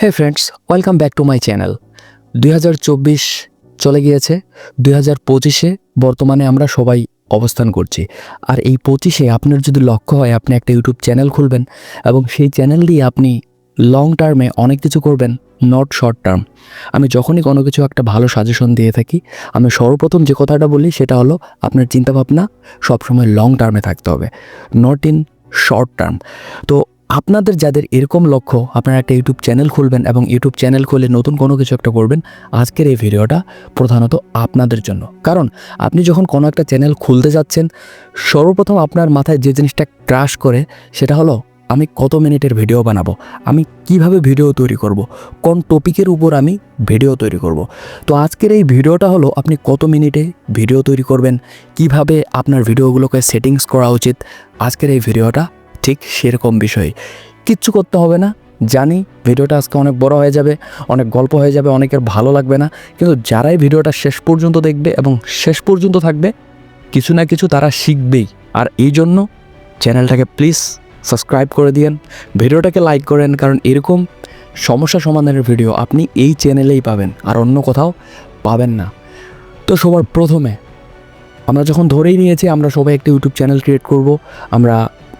Hey friends welcome back to my channel দুই হাজার চব্বিশ চলে গিয়েছে। দুই পঁচিশে বর্তমানে আমরা সবাই অবস্থান করছি। আর এই পঁচিশে আপনার যদি লক্ষ্য হয়, আপনি একটা ইউটিউব চ্যানেল খুলবেন এবং সেই চ্যানেল দিয়ে আপনি লং টার্মে অনেক কিছু করবেন নট শর্ট টার্ম আমি যখনই কোনো কিছু একটা ভালো সাজেশন দিয়ে থাকি, আমি সর্বপ্রথম যে কথাটা বলি সেটা হলো, আপনার চিন্তাভাবনা সবসময় লং টার্মে থাকতে হবে নট ইন শর্ট টার্ম তো আপনাদের যাদের এরকম লক্ষ্য, আপনারা একটা ইউটিউব চ্যানেল খুলবেন এবং ইউটিউব চ্যানেল খুলে নতুন কোনো কিছু একটা করবেন, আজকের এই ভিডিওটা প্রধানত আপনাদের জন্য কারণ, আপনি যখন কোনো একটা চ্যানেল খুলতে যাচ্ছেন, সর্বপ্রথম আপনার মাথায় যে জিনিসটা ক্রাশ করে, সেটা হলো, আমি কত মিনিটের ভিডিও বানাবো, আমি কীভাবে ভিডিও তৈরি করব। কোন টপিকের উপর আমি ভিডিও তৈরি করব। তো আজকের এই ভিডিওটা হলো, আপনি কত মিনিটে ভিডিও তৈরি করবেন, কীভাবে আপনার ভিডিওগুলোকে সেটিংস করা উচিত, আজকের এই ভিডিওটা ঠিক সেরকম বিষয়। কিচ্ছু করতে হবে না। জানি ভিডিওটা আজকে অনেক বড় হয়ে যাবে, অনেক গল্প হয়ে যাবে, অনেকের ভালো লাগবে না। কিন্তু যারাই ভিডিওটা শেষ পর্যন্ত দেখবে এবং শেষ পর্যন্ত থাকবে, কিছু না কিছু তারা শিখবেই। আর এই জন্য চ্যানেলটাকে প্লিজ সাবস্ক্রাইব করে দিয়েন, ভিডিওটাকে লাইক করেন, কারণ এরকম সমস্যা সমাধানের ভিডিও আপনি এই চ্যানেলেই পাবেন, আর অন্য কোথাও পাবেন না। তো সবার প্রথমে, আমরা যখন ধরেই নিয়েছি, আমরা সবাই একটা ইউটিউব চ্যানেল ক্রিয়েট করব, আমরা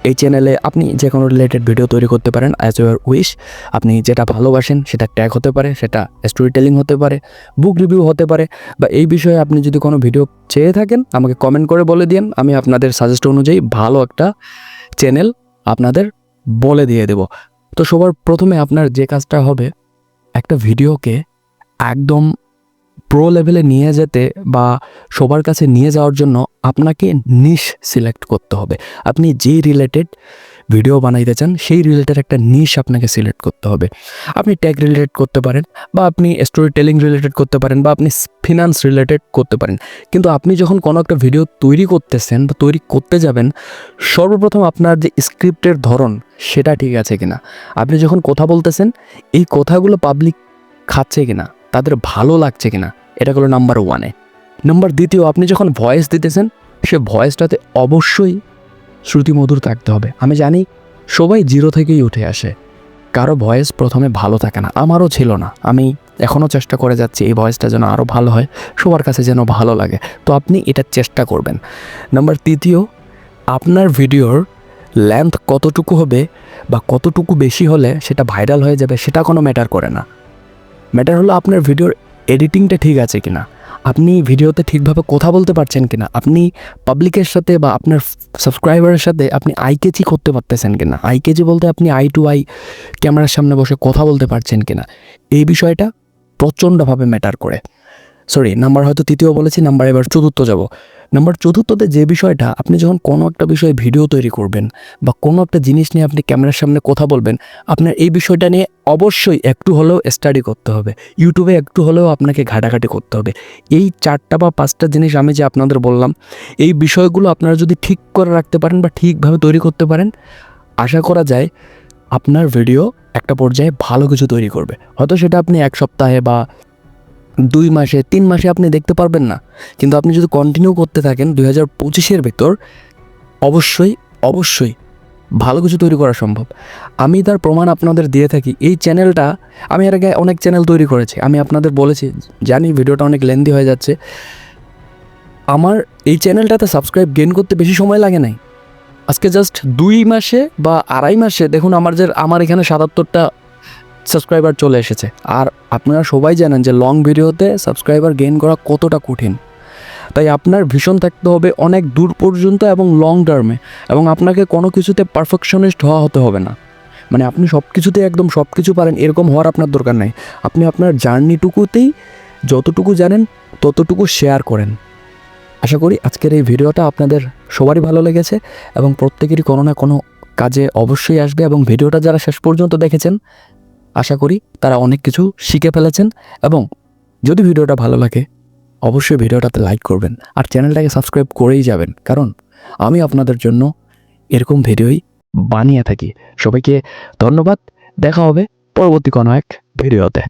এই চ্যানেলে আপনি যে কোনো রিলেটেড ভিডিও তৈরি করতে পারেন অ্যাজ ইউর উইশ আপনি যেটা ভালোবাসেন, সেটা ট্যাগ হতে পারে, সেটা স্টোরি টেলিং হতে পারে বুক রিভিউ হতে পারে। বা এই বিষয়ে আপনি যদি কোনো ভিডিও চেয়ে থাকেন, আমাকে কমেন্ট করে বলে দিন আমি আপনাদের সাজেস্ট অনুযায়ী ভালো একটা চ্যানেল আপনাদের বলে দিয়ে দেব। তো সবার প্রথমে আপনার যে কাজটা হবে, একটা ভিডিওকে একদম প্রো লেভেলে নিয়ে যেতে বা সবার কাছে নিয়ে যাওয়ার জন্য আপনাকে নিশ সিলেক্ট করতে হবে। আপনি যে রিলেটেড ভিডিও বানাইতে চান, সেই রিলেটেড একটা নিশ আপনাকে সিলেক্ট করতে হবে। আপনি ট্যাগ রিলেটেড করতে পারেন বা আপনি স্টোরি টেলিং রিলেটেড করতে পারেন বা আপনি ফিনান্স রিলেটেড করতে পারেন। কিন্তু আপনি যখন কোনো একটা ভিডিও তৈরি করতেছেন বা তৈরি করতে যাবেন, সর্বপ্রথম আপনার যে স্ক্রিপ্টের ধরন, সেটা ঠিক আছে কিনা? আপনি যখন কথা বলতেছেন, এই কথাগুলো পাবলিক খাচ্ছে কিনা? তাদের ভালো লাগছে কিনা? এটা হলো নাম্বার ওয়ানে নাম্বার দ্বিতীয়, আপনি যখন ভয়েস দিতেছেন, সে ভয়েসটাতে অবশ্যই শ্রুতিমধুর থাকতে হবে। আমি জানি সবাই জিরো থেকেই উঠে আসে। কারও ভয়েস প্রথমে ভালো থাকে না। আমারও ছিল না। আমি এখনও চেষ্টা করে যাচ্ছি এই ভয়েসটা যেন আরও ভালো হয়, সবার কাছে যেন ভালো লাগে। তো আপনি এটা চেষ্টা করবেন। নাম্বার তৃতীয়, আপনার ভিডিওর লেন্থ কতটুকু হবে বা কতটুকু বেশি হলে সেটা ভাইরাল হয়ে যাবে, সেটা কোনো ম্যাটার করে না। ম্যাটার হলো আপনার ভিডিওর এডিটিংটা ঠিক আছে কিনা? আপনি ভিডিওতে ঠিকভাবে কথা বলতে পারছেন কিনা? আপনি পাবলিকের সাথে বা আপনার সাবস্ক্রাইবারের সাথে আপনি আইকেজি করতে পারতেছেন কিনা? আইকেজি বলতে আপনি আই টু আই ক্যামেরার সামনে বসে কথা বলতে পারছেন কিনা? এই বিষয়টা প্রচণ্ডভাবে ম্যাটার করে। সরি নাম্বার হয়তো তৃতীয় বলেছি নাম্বার এবার চতুর্থ যাব। নাম্বার চতুর্থতে যে বিষয়টা, আপনি যখন কোনো একটা বিষয়ে ভিডিও তৈরি করবেন বা কোনো একটা জিনিস নিয়ে আপনি ক্যামেরার সামনে কথা বলবেন, আপনার এই বিষয়টা নিয়ে অবশ্যই একটু হলেও স্টাডি করতে হবে। ইউটিউবে একটু হলেও আপনাকে ঘাটাঘাটি করতে হবে। এই চারটা বা পাঁচটা জিনিস আমি যে আপনাদের বললাম, এই বিষয়গুলো আপনারা যদি ঠিক করে রাখতে পারেন বা ঠিকভাবে তৈরি করতে পারেন, আশা করা যায় আপনার ভিডিও একটা পর্যায়ে ভালো কিছু তৈরি করবে। হয়তো সেটা আপনি এক সপ্তাহে বা দুই মাসে, তিন মাসে আপনি দেখতে পারবেন না। কিন্তু আপনি যদি কন্টিনিউ করতে থাকেন দুই হাজার পঁচিশের ভেতর, অবশ্যই অবশ্যই ভালো কিছু তৈরি করা সম্ভব। আমি তার প্রমাণ আপনাদের দিয়ে থাকি। এই চ্যানেলটা, আমি এর আগে অনেক চ্যানেল তৈরি করেছি। আমি আপনাদের বলেছি, জানি ভিডিওটা অনেক লেন্দি হয়ে যাচ্ছে। আমার এই চ্যানেলটাতে সাবস্ক্রাইব গেন করতে বেশি সময় লাগে নাই। আজকে জাস্ট দুই মাসে বা আড়াই মাসে, দেখুন আমার যে, আমার এখানে সাতাত্তরটা সাবস্ক্রাইবার চলে এসেছে। আর আপনারা সবাই জানেন যে লং ভিডিওতে সাবস্ক্রাইবার গেইন করা কতটা কঠিন। তাই আপনার ভীষণ থাকতে হবে অনেক দূর পর্যন্ত এবং লং টার্মে এবং আপনাকে কোনো কিছুতে পারফেকশনিস্ট হওয়া হতে হবে না। মানে আপনি সব কিছুতে একদম সব কিছু পারেন, এরকম হওয়ার আপনার দরকার নাই। আপনি আপনার জার্নিটুকুতেই যতটুকু জানেন, ততটুকু শেয়ার করেন। আশা করি আজকের এই ভিডিওটা আপনাদের সবারই ভালো লেগেছে এবং প্রত্যেকেরই কোনো না কোনো কাজে অবশ্যই আসবে এবং ভিডিওটা যারা শেষ পর্যন্ত দেখেছেন আশা করি তারা অনেক কিছু শিখে ফেলেছেন এবং যদি ভিডিওটা ভালো লাগে, অবশ্যই ভিডিওটাতে লাইক করবেন আর চ্যানেলটাকে সাবস্ক্রাইব করেই যাবেন। কারণ আমি আপনাদের জন্য এরকম ভিডিওই বানিয়ে থাকি। সবাইকে ধন্যবাদ। দেখা হবে পরবর্তী কোনো এক ভিডিওতে।